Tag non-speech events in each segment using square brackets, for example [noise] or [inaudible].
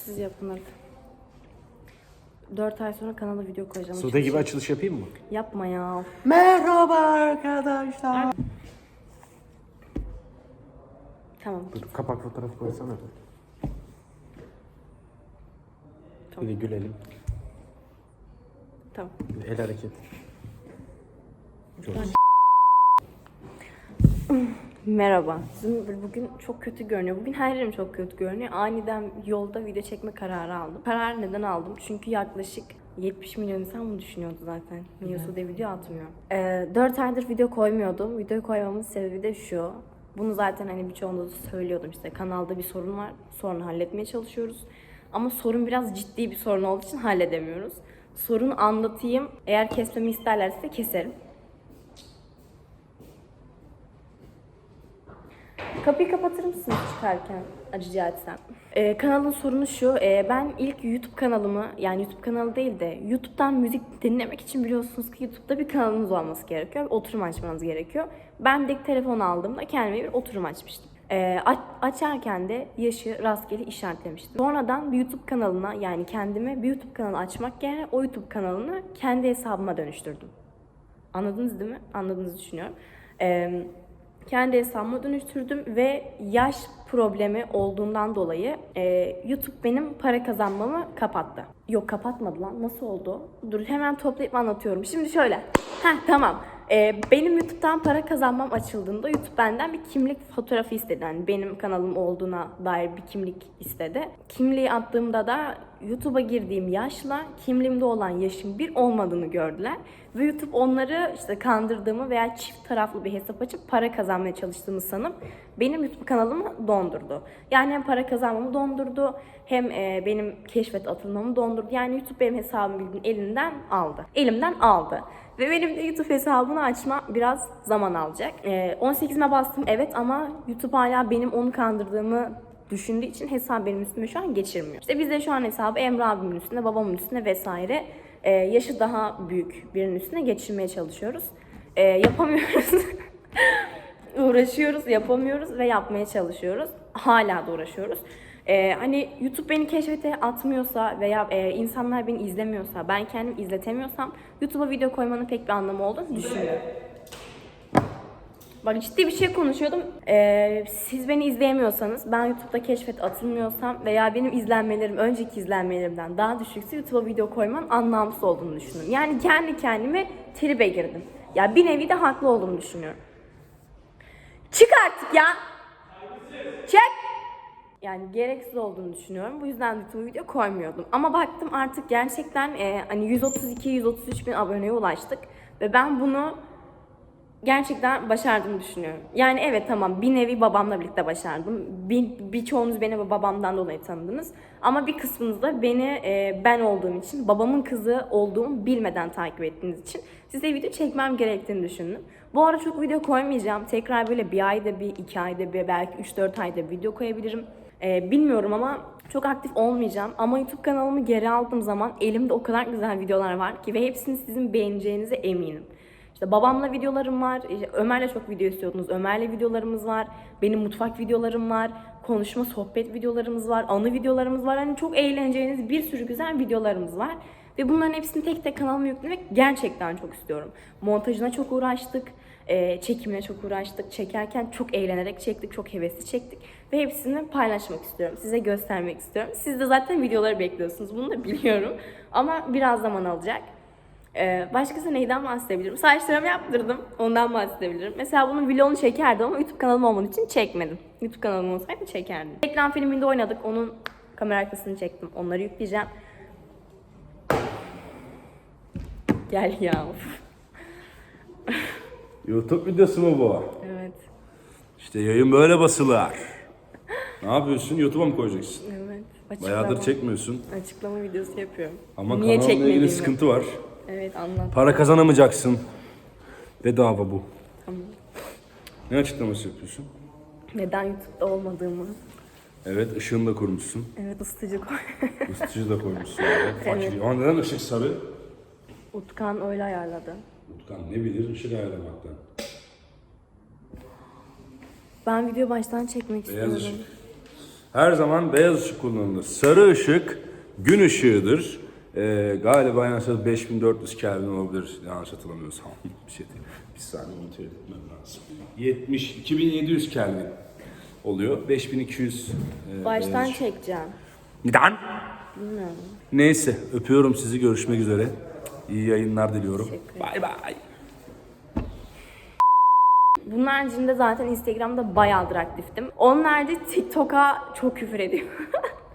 Siz yapın hadi. 4 ay sonra kanala video koyacağım. Sude gibi açılış yapayım mı? Yapma ya. Merhaba arkadaşlar. Tamam. Dur, kapak fotoğrafı koysana. Tamam. Bir de gülelim. Tamam. Bir de El hareket. Çok. Merhaba. Sizin bugün çok kötü görünüyor. Bugün her yerim çok kötü görünüyor. Aniden yolda video çekme kararı aldım. Kararı neden aldım? Çünkü yaklaşık 70 milyon insan bunu düşünüyordu zaten. Niye Sude video atmıyor? Ee, 4 aydır video koymuyordum. Video koymamın sebebi de şu. Bunu zaten hani birçoğunda da söylüyordum işte kanalda bir sorun var. Sorunu halletmeye çalışıyoruz. Ama sorun biraz ciddi bir sorun olduğu için halledemiyoruz. Sorunu anlatayım. Eğer kesmemi isterlerse keserim. Kapıyı kapatır mısınız çıkarken rica etsem? Ee, kanalın sorunu şu, e, ben ilk YouTube kanalımı, yani YouTube kanalı değil de YouTube'dan müzik dinlemek için biliyorsunuz ki YouTube'da bir kanalınız olması gerekiyor. Oturum açmanız gerekiyor. Ben de telefon aldığımda kendime bir oturum açmıştım. Ee, aç- açarken de yaşı rastgele işaretlemiştim. Sonradan bir YouTube kanalına yani kendime bir YouTube kanalı açmak yerine o YouTube kanalını kendi hesabıma dönüştürdüm. Anladınız değil mi? Anladığınızı düşünüyorum. Ee, kendi hesabıma dönüştürdüm ve yaş problemi olduğundan dolayı e, YouTube benim para kazanmamı kapattı. Yok kapatmadı lan. Nasıl oldu? Dur hemen toplayıp anlatıyorum. Şimdi şöyle. Heh tamam. E, benim YouTube'dan para kazanmam açıldığında YouTube benden bir kimlik fotoğrafı istedi. Yani benim kanalım olduğuna dair bir kimlik istedi. Kimliği attığımda da YouTube'a girdiğim yaşla kimliğimde olan yaşın bir olmadığını gördüler. Ve YouTube onları işte kandırdığımı veya çift taraflı bir hesap açıp para kazanmaya çalıştığımı sanıp benim YouTube kanalımı dondurdu. Yani hem para kazanmamı dondurdu hem e, benim keşfet atılmamı dondurdu. Yani YouTube benim hesabımı elinden aldı. Elimden aldı. Ve benim de YouTube hesabını açma biraz zaman alacak. E, 18'ime bastım evet ama YouTube hala benim onu kandırdığımı düşündüğü için hesap benim üstüme şu an geçirmiyor. İşte biz de şu an hesabı Emre abimin üstüne, babamın üstüne vesaire e, yaşı daha büyük birinin üstüne geçirmeye çalışıyoruz. E, yapamıyoruz. [laughs] uğraşıyoruz, yapamıyoruz ve yapmaya çalışıyoruz. Hala da uğraşıyoruz. E, hani YouTube beni keşfete atmıyorsa veya e, insanlar beni izlemiyorsa, ben kendim izletemiyorsam YouTube'a video koymanın pek bir anlamı olduğunu düşünmüyorum. Bak ciddi bir şey konuşuyordum. Ee, siz beni izleyemiyorsanız, ben YouTube'da keşfet atılmıyorsam veya benim izlenmelerim önceki izlenmelerimden daha düşükse YouTube'a video koymanın anlamsız olduğunu düşünüyorum. Yani kendi kendime tribe girdim. Ya bir nevi de haklı olduğumu düşünüyorum. Çık artık ya! Çek! Yani gereksiz olduğunu düşünüyorum. Bu yüzden YouTube video koymuyordum. Ama baktım artık gerçekten e, hani 132-133 bin aboneye ulaştık. Ve ben bunu gerçekten başardığımı düşünüyorum. Yani evet tamam bir nevi babamla birlikte başardım. Bir, birçoğunuz beni babamdan dolayı tanıdınız. Ama bir kısmınız da beni e, ben olduğum için, babamın kızı olduğumu bilmeden takip ettiğiniz için size video çekmem gerektiğini düşündüm. Bu ara çok video koymayacağım. Tekrar böyle bir ayda bir, iki ayda bir, belki 3-4 ayda video koyabilirim. E, bilmiyorum ama çok aktif olmayacağım. Ama YouTube kanalımı geri aldığım zaman elimde o kadar güzel videolar var ki ve hepsini sizin beğeneceğinize eminim. İşte babamla videolarım var. işte Ömer'le çok video istiyordunuz. Ömer'le videolarımız var. Benim mutfak videolarım var. Konuşma, sohbet videolarımız var. Anı videolarımız var. Hani çok eğleneceğiniz bir sürü güzel videolarımız var. Ve bunların hepsini tek tek kanalıma yüklemek gerçekten çok istiyorum. Montajına çok uğraştık. E, çekimine çok uğraştık. Çekerken çok eğlenerek çektik. Çok hevesli çektik. Ve hepsini paylaşmak istiyorum. Size göstermek istiyorum. Siz de zaten videoları bekliyorsunuz. Bunu da [laughs] biliyorum. Ama biraz zaman alacak. Ee, başkası neyden bahsedebilirim? Saçlarımı yaptırdım. Ondan bahsedebilirim. Mesela bunun vlogunu çekerdim ama YouTube kanalım olmadığı için çekmedim. YouTube kanalım olsaydı çekerdim. Reklam filminde oynadık. Onun kamera arkasını çektim. Onları yükleyeceğim. Gel ya. of. YouTube videosu mu bu? Evet. İşte yayın böyle basılar. ne yapıyorsun? YouTube'a mı koyacaksın? Evet. Açıklama, Bayağıdır çekmiyorsun. açıklama videosu yapıyorum. Ama Niye kanalla ilgili sıkıntı var. Evet anlat. Para kazanamayacaksın. Bedava bu. Ne açıklaması yapıyorsun? Neden YouTube'da olmadığımı. Evet ışığını da kurmuşsun. Evet ısıtıcı koy. Isıtıcı da koymuşsun. [laughs] oraya. Fakir. Ama neden ışık sarı? Utkan öyle ayarladı. Utkan ne bilir ışık ayarlamaktan. Ben video baştan çekmek Beyaz istiyorum. ışık. Her zaman beyaz ışık kullanılır. Sarı ışık gün ışığıdır. Ee, galiba yanlış hatırlamıyorsam 5400 Kelvin olabilir yanlış hatırlamıyorsam. [laughs] bir şey değil. Bir saniye kontrol etmem lazım. 70, 2700 Kelvin oluyor. 5200 e, Baştan beyaz çekeceğim. Neden? Neyse öpüyorum sizi görüşmek üzere. İyi yayınlar diliyorum. Bay bay. Bunun haricinde zaten Instagram'da bayağıdır aktiftim. Onun harici TikTok'a çok küfür ediyorum.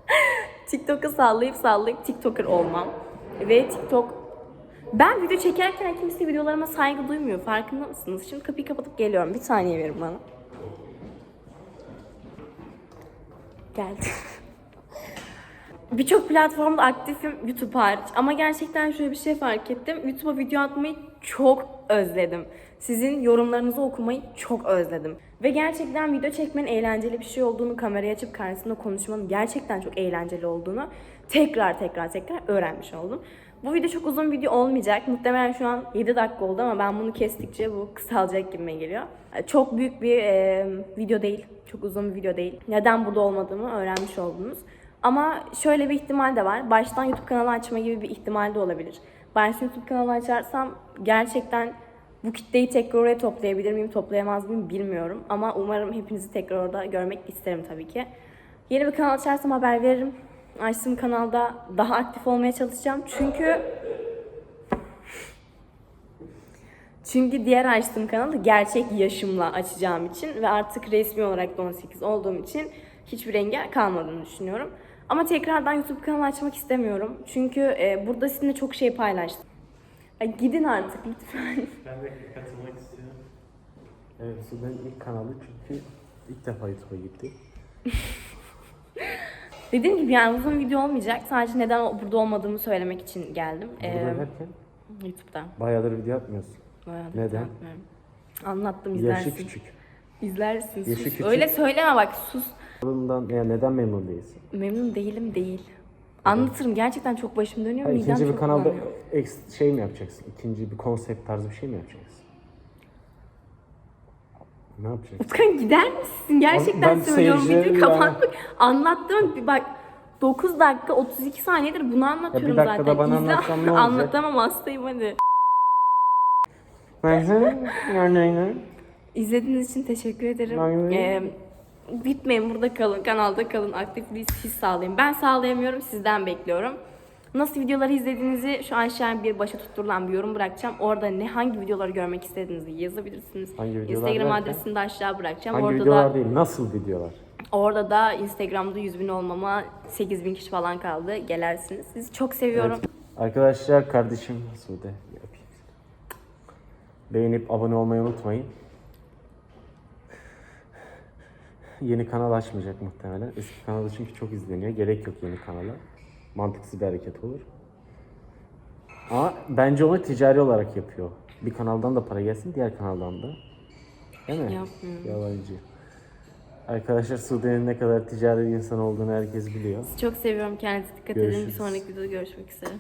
[laughs] TikTok'a sallayıp sallayıp TikToker olmam. Ve TikTok... Ben video çekerken kimse videolarıma saygı duymuyor. Farkında mısınız? Şimdi kapıyı kapatıp geliyorum. Bir saniye verin bana. Geldi. [laughs] Birçok platformda aktifim YouTube hariç. Ama gerçekten şöyle bir şey fark ettim. YouTube'a video atmayı çok özledim. Sizin yorumlarınızı okumayı çok özledim. Ve gerçekten video çekmenin eğlenceli bir şey olduğunu, kamerayı açıp karşısında konuşmanın gerçekten çok eğlenceli olduğunu tekrar tekrar tekrar öğrenmiş oldum. Bu video çok uzun video olmayacak. Muhtemelen şu an 7 dakika oldu ama ben bunu kestikçe bu kısalacak gibime geliyor. Çok büyük bir e, video değil. Çok uzun bir video değil. Neden burada olmadığımı öğrenmiş oldunuz. Ama şöyle bir ihtimal de var. Baştan YouTube kanalı açma gibi bir ihtimal de olabilir. Ben şu YouTube kanalı açarsam gerçekten bu kitleyi tekrar oraya toplayabilir miyim, toplayamaz mıyım bilmiyorum. Ama umarım hepinizi tekrar orada görmek isterim tabii ki. Yeni bir kanal açarsam haber veririm. Açtığım kanalda daha aktif olmaya çalışacağım. Çünkü çünkü diğer açtığım kanalı gerçek yaşımla açacağım için ve artık resmi olarak da 18 olduğum için hiçbir engel kalmadığını düşünüyorum. Ama tekrardan YouTube kanalı açmak istemiyorum. Çünkü e, burada sizinle çok şey paylaştım. Ay, gidin artık lütfen. [laughs] Ben de katılmak istiyorum. Evet, Sude'nin ilk kanalı çünkü ilk defa YouTube'a gitti. [laughs] Dediğim gibi yani uzun video olmayacak. Sadece neden burada olmadığımı söylemek için geldim. Burada Ee, derken YouTube'da. bayağıdır video atmıyorsun. Bayağı da Neden? izletmiyorum. Anlattım Yaşı izlersin. küçük. İzlersin Yaşı sus. küçük. Öyle söyleme bak sus. Bundan ya neden memnun değilsin? Memnun değilim değil. Anlatırım gerçekten çok başım dönüyor. Ha, midem ikinci bir çok kanalda bulanıyor. eks- şey mi yapacaksın? İkinci bir konsept tarzı bir şey mi yapacaksın? Ne yapacaksın? Utkan gider misin? Gerçekten ben söylüyorum seyircilerim videoyu ya. kapatmak. Anlattım bir bak 9 dakika 32 saniyedir bunu anlatıyorum dakikada zaten. bana İzle. anlatsan ne olacak? Anlatamam hastayım hadi. Yani İzlediğiniz için teşekkür ederim. Ee, bitmeyin burada kalın, kanalda kalın, aktifliği siz sağlayın. Ben sağlayamıyorum, sizden bekliyorum. Nasıl videoları izlediğinizi şu aşağıya bir başa tutturulan bir yorum bırakacağım. Orada ne hangi videoları görmek istediğinizi yazabilirsiniz. Hangi videolar Instagram derken? adresini de aşağı bırakacağım. Hangi orada videolar da değil, nasıl videolar? orada da Instagram'da 100 bin olmama 8 bin kişi falan kaldı. Gelersiniz. Sizi çok seviyorum. Evet. Arkadaşlar kardeşim Sude. Beğenip abone olmayı unutmayın. Yeni kanal açmayacak muhtemelen. Eski kanalı çünkü çok izleniyor. Gerek yok yeni kanala. Mantıksız bir hareket olur. Ama bence onu ticari olarak yapıyor. Bir kanaldan da para gelsin, diğer kanaldan da. Değil mi? Yapmıyorum. Yalancı. Arkadaşlar Sude'nin ne kadar ticari bir insan olduğunu herkes biliyor. Sizi çok seviyorum. Kendinize dikkat edin. Bir Görüşürüz. sonraki videoda görüşmek üzere.